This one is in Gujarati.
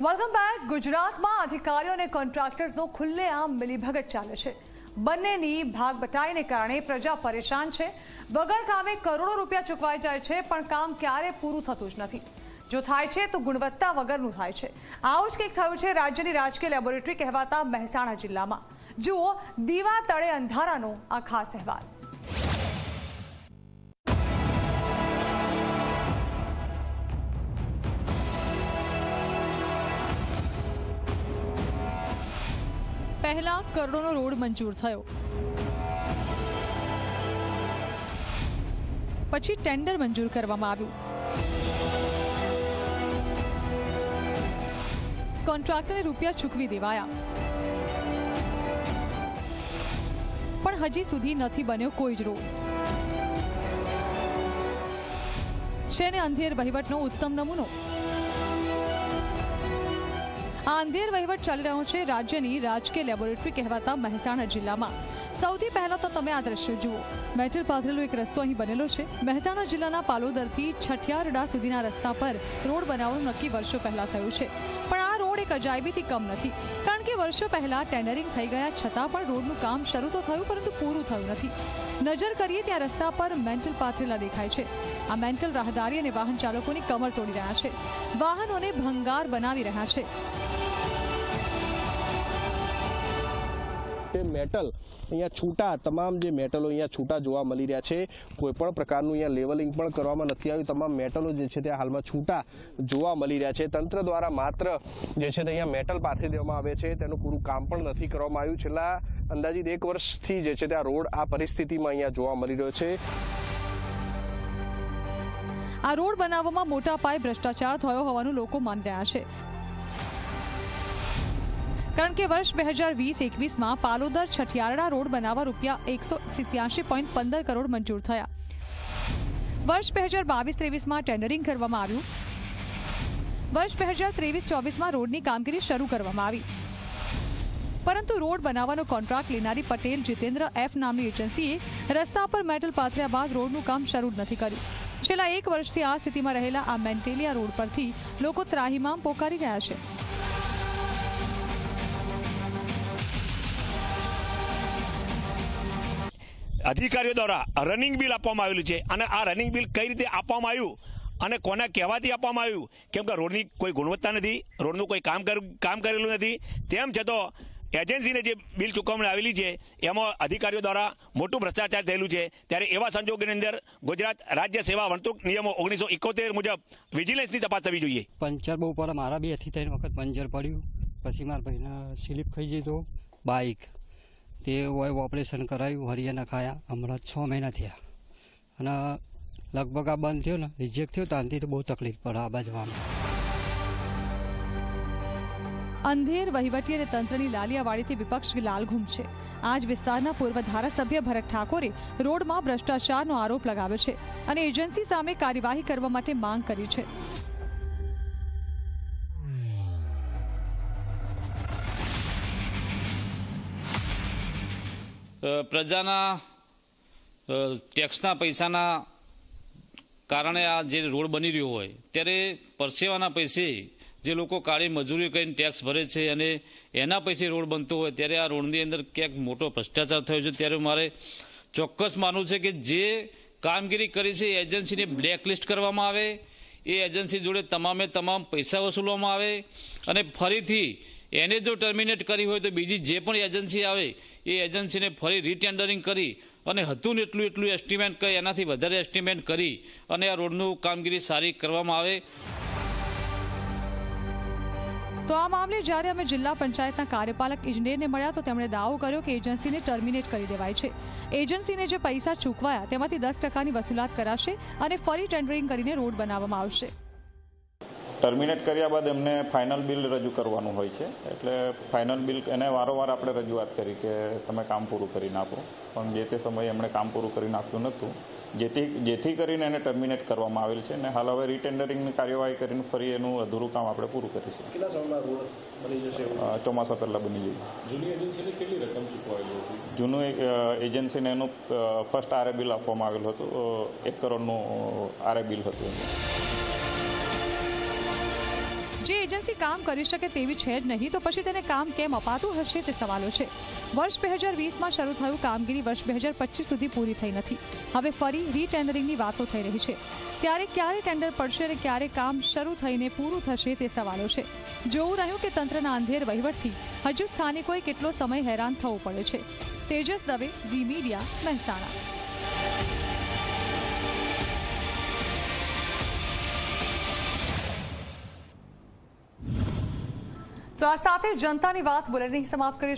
વેલકમ બેક ગુજરાતમાં અધિકારીઓ અને કોન્ટ્રાક્ટર્સનો ખુલ્લેઆમ મિલીભગત ચાલે છે. બંનેની ભાગ બટાઈને કારણે પ્રજા પરેશાન છે. વગર કામે કરોડો રૂપિયા ચૂકવાઈ જાય છે, પણ કામ ક્યારે પૂરું થતું જ નથી. જો થાય છે, તો ગુણવત્તા વગરનું થાય છે. આવું જ કંઈક થયું છે રાજ્યની રાજકીય લેબોરેટરી કહેવાતા મહેસાણા જિલ્લામાં. જુઓ, દીવા તળે અંધારાનો આ ખાસ અહેવાલ. પહેલા કરોડોનો રોડ મંજૂર થયો. પછી ટેન્ડર મંજૂર કરવામાં આવ્યું. કોન્ટ્રાક્ટરને રૂપિયા ચૂકવી દેવાયા. પણ હજી સુધી નથી બન્યો કોઈ જ રોડ. છે ને અંધેર વહીવટનો ઉત્તમ નમૂનો. આ અંધેર વહીવટ ચાલી રહ્યો છે. રાજ્યની રાજકીય લેબોરેટરી કહેવાતા મહેસાણા જિલ્લામાં. સૌથી પહેલા તો તમે આ દ્રશ્ય જુઓ. મેટલ પાથરેલો એક રસ્તો અહીં બનેલો છે. મહેસાણા જિલ્લાના પાલોદરથી છઠિયારડા સુધીના રસ્તા પર રોડ બનાવવાનું નક્કી વર્ષો પહેલા થયું છે. પણ આ રોડ એક અજાયબીથી કમ નથી. કારણ કે વર્ષો પહેલા ટેન્ડરિંગ થઈ ગયા છતાં પણ રોડનું કામ શરૂ તો થયું, પરંતુ પૂરું થયું નથી. નજર કરીએ ત્યાં રસ્તા પર મેન્ટલ પાથરેલા દેખાય છે. આ મેન્ટલ રાહદારી અને વાહન ચાલકોની કમર તોડી રહ્યા છે. વાહનોને ભંગાર બનાવી રહ્યા છે. તે મેટલ અહીંયા છૂટા, તમામ જે મેટલો અહીંયા છૂટા જોવા મળી રહ્યા છે, કોઈપણ પ્રકારનું અહીંયા લેવલિંગ પણ કરવામાં નથી આવ્યું. તમામ મેટલો જે છે તે હાલમાં છૂટા જોવા મળી રહ્યા છે. તંત્ર દ્વારા માત્ર જે છે તે અહીંયા મેટલ પાથરી દેવામાં આવે છે. તેનું પૂરું કામ પણ નથી કરવામાં આવ્યું. છેલ્લા અંદાજિત એક વર્ષથી જે છે તે આ રોડ આ પરિસ્થિતિમાં અહીંયા જોવા મળી રહ્યો છે. આ રોડ બનાવવામાં મોટા પાયે ભ્રષ્ટાચાર થયો હોવાનું લોકો માની રહ્યા છે. કારણ કે વર્ષ બે હજાર વીસ એકવીસમાં પાલોદર છઠિયારડા રોડ બનાવવા રૂપિયા એકસો સિત્યાસી પોઈન્ટ પંદર કરોડ મંજૂર થયા. વર્ષ બે હજાર બાવીસ ત્રેવીસમાં ટેન્ડરિંગ કરવામાં આવ્યું. વર્ષ બે હજાર ત્રેવીસ ચોવીસમાં રોડની કામગીરી શરૂ કરવામાં આવી. પરંતુ રોડ બનાવવાનો કોન્ટ્રાક્ટ લેનારી પટેલ જીતેન્દ્ર એફ નામની એજન્સીએ રસ્તા પર મેટલ પાથર્યા બાદ રોડનું કામ શરૂ નથી કર્યું. છેલ્લા એક વર્ષથી આ સ્થિતિમાં રહેલા આ મેન્ટેલિયા રોડ પરથી લોકો ત્રાહિમામ પોકારી રહ્યા છે. અધિકારીઓ દ્વારા રનિંગ બિલ આપવામાં આવેલું છે. અને આ રનિંગ બિલ કઈ રીતે આપવામાં આવ્યું? અને કોના કહેવાથી આપવામાં આવ્યું? કેમ કે રોડની કોઈ ગુણવત્તા નથી, રોડનું કોઈ કામ કામ કરેલું નથી. તેમ છતાં એજન્સીને જે બિલ ચૂકવણી આવેલી છે, એમાં અધિકારીઓ દ્વારા મોટું ભ્રષ્ટાચાર થયેલું છે. ત્યારે એવા સંજોગોની અંદર ગુજરાત રાજ્ય સેવા વર્તણૂક નિયમો ઓગણીસો ઇકોતેર મુજબ વિજિલન્સની તપાસ થવી જોઈએ. પંચર બહુ પર મારા બી એથી ત્રણ વખત પંચર પડ્યું. પછી મારા ભાઈને સ્લીપ ખાઈ જતો બાઇક તે હોય ઓપરેશન કરાયું હરિયાના ખાયા. હમણાં છ મહિના થયા. અને લગભગ આ બંધ થયો ને રિજેક્ટ થયો, ત્યાંથી તો બહુ તકલીફ પડે આ બાજવામાં અંધેર, વહીવટી અને તંત્રની લાલિયાવાડીથી વિપક્ષ લાલઘૂમ છે. આજ વિસ્તારના પૂર્વ ધારાસભ્ય ભરત ઠાકોરે રોડમાં ભ્રષ્ટાચારનો આરોપ લગાવ્યો છે અને એજન્સી સામે કાર્યવાહી કરવા માટે માંગ કરી છે. પ્રજાના ટેક્સના પૈસાના કારણે આ જે રોડ બની રહ્યો હોય, ત્યારે પરસેવાના પૈસે જે લોકો કાળી મજૂરી કરીને ટેક્સ ભરે છે અને એના પૈસે રોડ બનતો હોય, ત્યારે આ રોડની અંદર ક્યાંક મોટો ભ્રષ્ટાચાર થયો છે. ત્યારે મારે ચોક્કસ માનવું છે કે જે કામગીરી કરી છે એ એજન્સીને બ્લેકલિસ્ટ કરવામાં આવે, એ એજન્સી જોડે તમામે તમામ પૈસા વસૂલવામાં આવે અને ફરીથી એને જો ટર્મિનેટ કરી હોય તો બીજી જે પણ એજન્સી આવે, એ એજન્સીને ફરી રીટેન્ડરિંગ કરી અને હતું ને એટલું એટલું એસ્ટિમેટ કરી એનાથી વધારે એસ્ટિમેટ કરી અને આ રોડનું કામગીરી સારી કરવામાં આવે. તો આ મામલે જ્યારે અમે જિલ્લા પંચાયતના કાર્યપાલક ઇજનેરને મળ્યા તો તેમણે દાવો કર્યો કે એજન્સીને ટર્મિનેટ કરી દેવાય છે. એજન્સીને જે પૈસા ચૂકવાયા તેમાંથી દસ ટકાની વસૂલાત કરાશે અને ફરી ટેન્ડરિંગ કરીને રોડ બનાવવામાં આવશે. ટર્મિનેટ કર્યા બાદ એમને ફાઇનલ બિલ રજૂ કરવાનું હોય છે. એટલે ફાઇનલ બિલ એને વારંવાર આપણે રજૂઆત કરી કે તમે કામ પૂરું કરીને આપો પણ જે તે સમયે એમણે કામ પૂરું કરીને આપ્યું નહોતું. જેથી જેથી કરીને એને ટર્મિનેટ કરવામાં આવેલ છે અને હાલ હવે રીટેન્ડરિંગની કાર્યવાહી કરીને ફરી એનું અધૂરું કામ આપણે પૂરું કરીશું. કેટલા સમયમાં રોડ બની જશે ચોમાસા પહેલાં બની જાય જૂની એજન્સીને કેટલી રકમ ચૂકવાયેલી જૂનું એજન્સીને એનું ફર્સ્ટ આરએ બિલ આપવામાં આવેલું હતું. એક કરોડનું આરએ બિલ હતું જે એજન્સી કામ કરી શકે તેવી છે જ નહીં, તો પછી તેને કામ કેમ અપાતું હશે તે સવાલો છે. વર્ષ બે હજાર વીસમાં શરૂ થયું કામગીરી વર્ષ બે હજાર પચીસ સુધી પૂરી થઈ નથી. હવે ફરી રીટેન્ડરિંગની વાતો થઈ રહી છે. ત્યારે ક્યારે ટેન્ડર પડશે અને ક્યારે કામ શરૂ થઈને પૂરું થશે તે સવાલો છે. જોવું રહ્યું કે તંત્રના અંધેર વહીવટથી હજુ સ્થાનિકોએ કેટલો સમય હેરાન થવું પડે છે. તેજસ દવે, ઝી મીડિયા, મહેસાણા. તો આ સાથે જનતાની વાત બુલેટિન સમાપ્ત કરીશું.